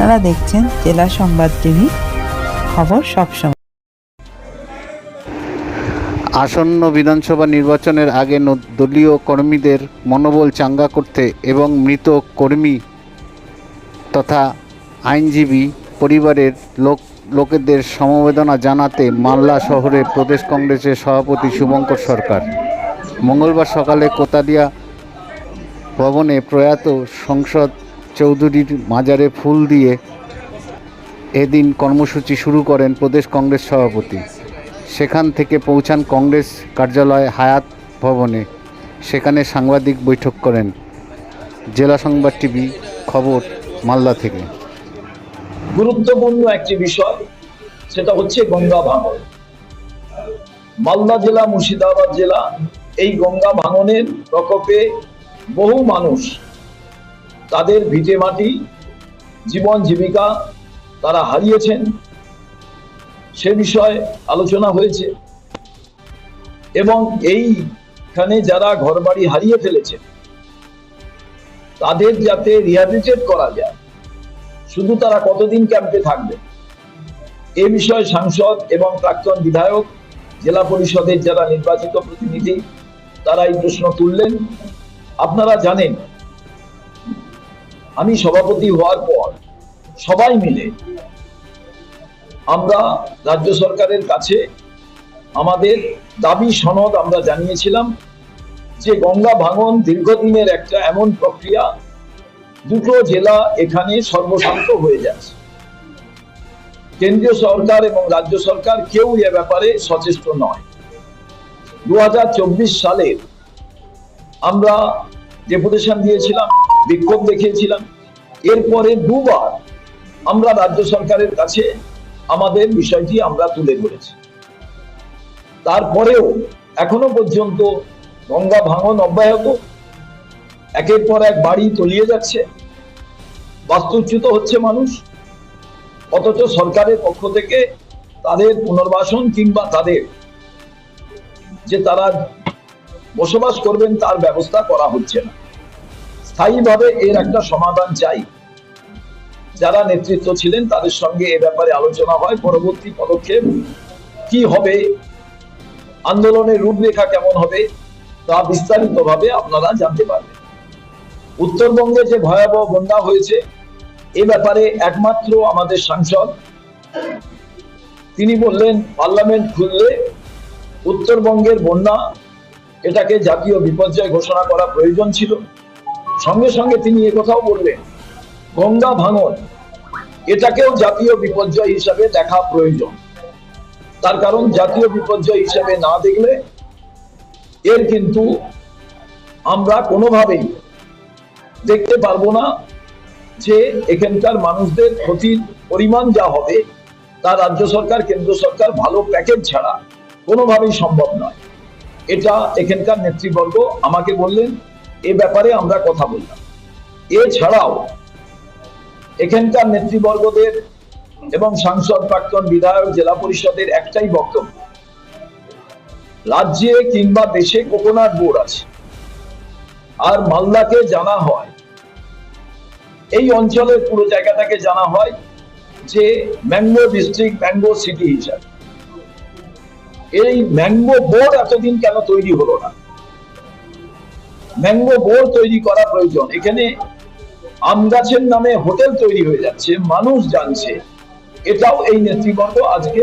আপনারা দেখছেন জেলা সংবাদ টিভি, খবর সবসময় আসন্ন বিধানসভা নির্বাচনের আগে দলীয় কর্মীদের মনোবল চাঙ্গা করতে এবং মৃত কর্মী তথা আইনজীবী পরিবারের লোক লোকেদের সমবেদনা জানাতে মালদা শহরে প্রদেশ কংগ্রেসের সভাপতি শুভঙ্কর সরকার। মঙ্গলবার সকালে কোতালিয়া ভবনে প্রয়াত সংসদ চৌধুরীর মাজারে ফুল দিয়ে এদিন কর্মসূচি শুরু করেন প্রদেশ কংগ্রেস সভাপতি। সেখান থেকে পৌঁছান কংগ্রেস কার্যালয় হায়াত ভবনে। সেখানে সাংবাদিক বৈঠক করেন। জেলা সংবাদ টিভি খবর, মালদা থেকে। গুরুত্বপূর্ণ একটি বিষয়, সেটা হচ্ছে গঙ্গা ভাঙন। মালদা জেলা, মুর্শিদাবাদ জেলা এই গঙ্গা ভাঙনের প্রকোপে বহু মানুষ তাদের ভিটে মাটি, জীবন জীবিকা তারা হারিয়েছেন। সে বিষয়ে আলোচনা হয়েছে। এবং এইখানে যারা ঘরবাড়ি হারিয়ে ফেলেছে, তাদের যাতে রিহ্যাবিলিটেট করা যায়, শুধু তারা কতদিন ক্যাম্পে থাকবে? এ বিষয়ে সাংসদ এবং প্রাক্তন বিধায়ক, জেলা পরিষদের যারা নির্বাচিত প্রতিনিধি, তারা এই প্রশ্ন তুললেন। আপনারা জানেন আমি সভাপতি হওয়ার পর সবাই মিলে আমরা রাজ্য সরকারের কাছে আমাদের দাবি, সনদ আমরা জানিয়েছিলাম যে গঙ্গা ভাঙন দীর্ঘদিনের একটা এমন প্রক্রিয়া, দুটো জেলা এখানে সর্বশান্ত হয়ে যাচ্ছে। কেন্দ্রীয় সরকার এবং রাজ্য সরকার কেউ এ ব্যাপারে সচেষ্ট নয়। দু সালের আমরা ডেপুটেশন দিয়েছিলাম বিক্ষোভ দেখিয়েছিলাম। এরপরে দুবার আমরা রাজ্য সরকারের কাছে আমাদের বিষয়টি আমরা তুলে ধরেছি। তারপরেও এখনও পর্যন্ত গঙ্গা ভাঙন অব্যাহত। একের পর এক বাড়ি তলিয়ে যাচ্ছে। বাস্তুচ্যুত হচ্ছে মানুষ। অথচ সরকারের পক্ষ থেকে তাদের পুনর্বাসন কিংবা তাদের যে তারা বসবাস করবেন তার ব্যবস্থা করা হচ্ছে না। স্থায়ীভাবে এর একটা সমাধান চাই। যারা নেতৃত্ব ছিলেন, তাদের সঙ্গে এ ব্যাপারে আলোচনা হয়। পরবর্তী পদক্ষেপ কি হবে? আন্দোলনের রূপরেখা কেমন হবে? তা বিস্তারিতভাবে আপনারা জানতে পারবেন। উত্তরবঙ্গে যে ভয়াবহ বন্যা হয়েছে, এ ব্যাপারে একমাত্র আমাদের সাংসদ। তিনি বললেন, পার্লামেন্ট খুললে উত্তরবঙ্গের বন্যা, এটাকে জাতীয় বিপর্যয় ঘোষণা করা প্রয়োজন ছিল। সঙ্গে সঙ্গে তিনি কথাও বললেন, গঙ্গা ভাঙন, এটাকেও জাতীয় বিপর্যয় হিসাবে দেখা প্রয়োজন। তার কারণ জাতীয় বিপর্যয় হিসাবে না দেখলে এর কিন্তু আমরা কোনোভাবেই দেখতে পারব না যে এখানকার মানুষদের ক্ষতির পরিমাণ যা হবে, তা রাজ্য সরকার, কেন্দ্র সরকার ভালো প্যাকেজ ছাড়া কোনোভাবেই সম্ভব নয়। এটা এখানকার নেতৃবর্গ আমাকে বললেন এ ব্যাপারে আমরা কথা বললাম। এছাড়াও এখানকার নেতৃবর্গদের এবং সাংসদ প্রাক্তন বিধায়ক জেলা পরিষদের একটাই বক্তব্য, রাজ্যে কিংবা দেশে কোকোনাট বোর্ড আছে আর মালদাকে জানা হয়, এই অঞ্চলের পুরো জায়গাটাকে জানা হয় যে ম্যাঙ্গো ডিস্ট্রিক্ট ম্যাঙ্গো সিটি হিসাবে। এই ম্যাঙ্গো বোর্ড এতদিন কেন তৈরি হলো না? ম্যাঙ্গো বোর্ড তৈরি করা প্রয়োজন। এখানে আম গাছের নামে হোটেল তৈরি হয়ে যাচ্ছে, মানুষ জানছে। এটাও এই নেতৃবর্গ আজকে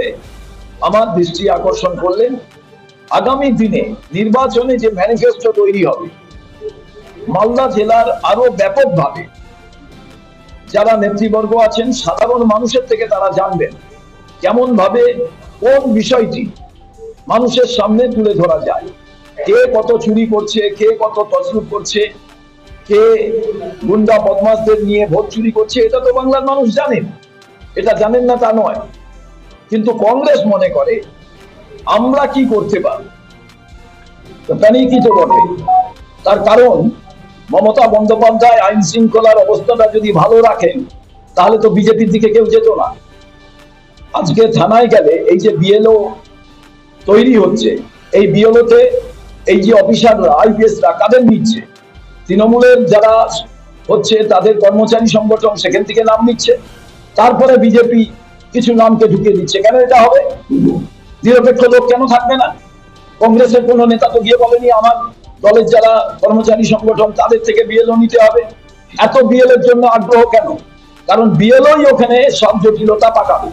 আমার দৃষ্টি আকর্ষণ করলেন। আগামী দিনে নির্বাচনে যে ম্যানিফেস্টো তৈরি হবে, মালদা জেলার আরও ব্যাপকভাবে যারা নেতৃবর্গ আছেন, সাধারণ মানুষের থেকে তারা জানবেন কেমন ভাবে কোন বিষয়টি মানুষের সামনে তুলে ধরা যায়। কে কত চুরি করছে, কে কত তসরুপ করছে, কে গুন্ডা বদমাসদের নিয়ে ভোট চুরি করছে, এটা তো বাংলার মানুষ জানেন এটা জানেন না তা নয়। কিন্তু কংগ্রেস মনে করে, আমরা কি করতে পারব? কি তো বটে? তার কারণ, মমতা বন্দ্যোপাধ্যায় আইন শৃঙ্খলার অবস্থাটা যদি ভালো রাখেন, তাহলে তো বিজেপির দিকে কেউ যেত না। আজকে থানায় গেলে এই যে বিএলও তৈরি হচ্ছে, এই বিএলওতে এই যে অফিসাররা, আইপিএসরা কাদের নিচ্ছে? তৃণমূলের যারা হচ্ছে তাদের কর্মচারী সংগঠন সেখান থেকে নাম নিচ্ছে। তারপরে বিজেপি কিছু নামকে ঢুকিয়ে দিচ্ছে। কেন এটা হবে? নিরপেক্ষ লোক কেন থাকবে না? কংগ্রেসের কোন নেতা তো গিয়ে বলেনি, আমার দলের যারা কর্মচারী সংগঠন, তাদের থেকে বিএলও নিতে হবে। এত বিএল এর জন্য আগ্রহ কেন? কারণ বিএলওই ওখানে সব জটিলতা পাকাবে।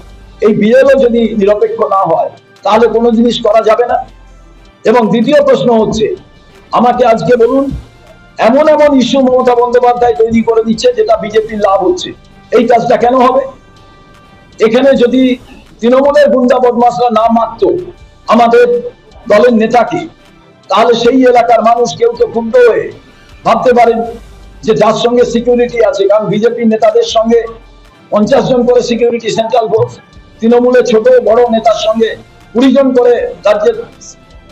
এই বিএলও যদি নিরপেক্ষ না হয়, তাহলে কোনো জিনিস করা যাবে না। এবং দ্বিতীয় প্রশ্ন হচ্ছে, আমাকে আজকে বলুন, এমন এমন ইস্যু মমতা বন্দ্যোপাধ্যায় তৈরি করে দিচ্ছে যেটা বিজেপির লাভ হচ্ছে। এই কাজটা কেন হবে? এখানে যদি তৃণমূলের গুন্ডা বদমাসরা না মারত আমাদের দলের নেতাকে, তাহলে সেই এলাকার মানুষ কেউ তো ক্ষুব্ধ হয়ে ভাবতে পারেন যে যার সঙ্গে সিকিউরিটি আছে, কারণ বিজেপির নেতাদের সঙ্গে পঞ্চাশ জন করে সিকিউরিটি সেন্ট্রাল ফোর্স তৃণমূলের ছোট বড় নেতার সঙ্গে কুড়ি জন করে রাজ্যের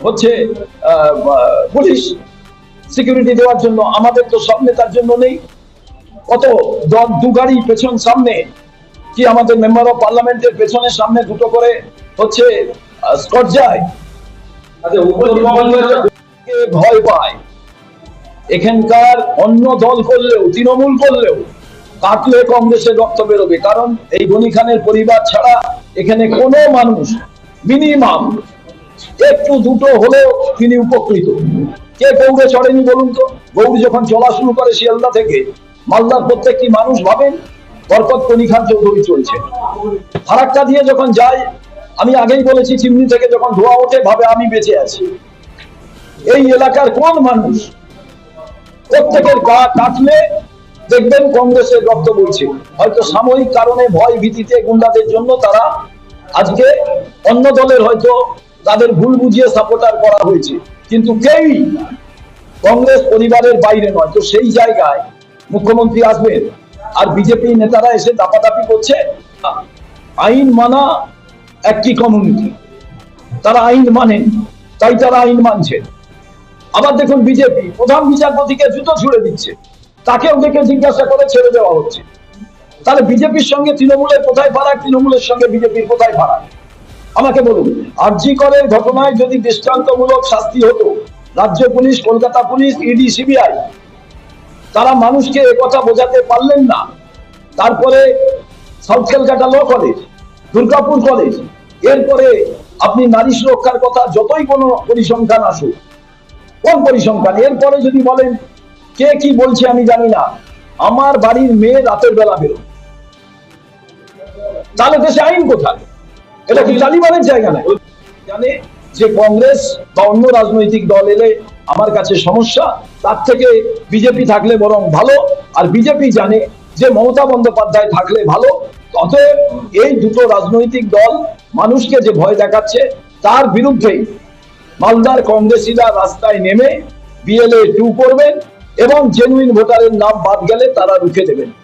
হচ্ছে পুলিশ সিকিউরিটি দেওয়ার জন্য আমাদের তো সব নেতার জন্য নেই। কত দ- দু গাড়ি পেছন সামনে কি আমাদের মেম্বার অফ পার্লামেন্টের পেছনের সামনে দুটো করে হচ্ছে স্কট যায়। ভয় পায়? এখানকার অন্য দল করলেও তৃণমূল করলেও কাটলে কংগ্রেসের রক্ত বেরোবে। কারণ এই গনি খানের পরিবার ছাড়া এখানে কোনো মানুষ মিনিমাম একটু দুটো হলেও তিনি উপকৃত। কে গৌড়ে চড়েনি বলুন তো? গৌড় যখন চলা শুরু করে শিয়ালদা থেকে, মালদার প্রত্যেকটি মানুষ ভাবেন বরকত গনি চৌধুরী চলছে। ফারাক্কা দিয়ে যখন যায়, আমি আগেই বলেছি, চিমনি থেকে যখন ধোয়া ওঠে, ভাবে আমি বেঁচে আছি। এই এলাকার কোন মানুষ প্রত্যেকের গা কাটলে দেখবেন কংগ্রেসের রক্ত বলছে হয়তো সাময়িক কারণে ভয় ভীতিতে গুন্ডাদের জন্য তারা আজকে অন্য দলের হয়তো তাদের ভুল বুঝিয়ে সাপোর্টার করা হয়েছে। কিন্তু কেউই কংগ্রেস পরিবারের বাইরে নয়। তো সেই জায়গায় মুখ্যমন্ত্রী আসবেন আর বিজেপি নেতারা এসে দাপাদাপি করছে? আইন মানা একটি কমিউনিটি তারা আইন মানেন তাই তারা আইন মানছেন আবার দেখুন বিজেপি, প্রধান বিচারপতিকে জুতো ছুড়ে দিচ্ছে। তাকেও দেখে জিজ্ঞাসা করে ছেড়ে দেওয়া হচ্ছে। তাহলে বিজেপির সঙ্গে তৃণমূলের কোথায় ফারাক তৃণমূলের সঙ্গে বিজেপির কোথায় ফারাক আমাকে বলুন, আরজি করের ঘটনায় যদি দৃষ্টান্তমূলক শাস্তি হতো, রাজ্য police, Kolkata police, ED, CBI, তারা মানুষকে একথা বোঝাতে পারলেন না। তারপরে South Calcutta law college, Durgapur college, এরপরে আপনি নারী সুরক্ষার কথা যতই কোনো পরিসংখ্যান আসুক, কোন পরিসংখ্যান, এরপরে যদি বলেন, কে কি বলছে আমি জানি না। আমার বাড়ির মেয়ে রাতের বেলা বেরো তাহলে দেশে আইন কোথায়? এটা কি তালিবানের জায়গা নয় জানে যে কংগ্রেস বা অন্য রাজনৈতিক দল এলে আমার কাছে সমস্যা, তার থেকে বিজেপি থাকলে বরং ভালো, আর বিজেপি জানে যে মমতা বন্দ্যোপাধ্যায় থাকলে ভালো। অতএব এই দুটো রাজনৈতিক দল মানুষকে যে ভয় দেখাচ্ছে, তার বিরুদ্ধেই মালদার কংগ্রেসীরা রাস্তায় নেমে বিএলএ টু করবেন এবং জেনুইন ভোটারের নাম বাদ গেলে তারা রুখে দেবেন।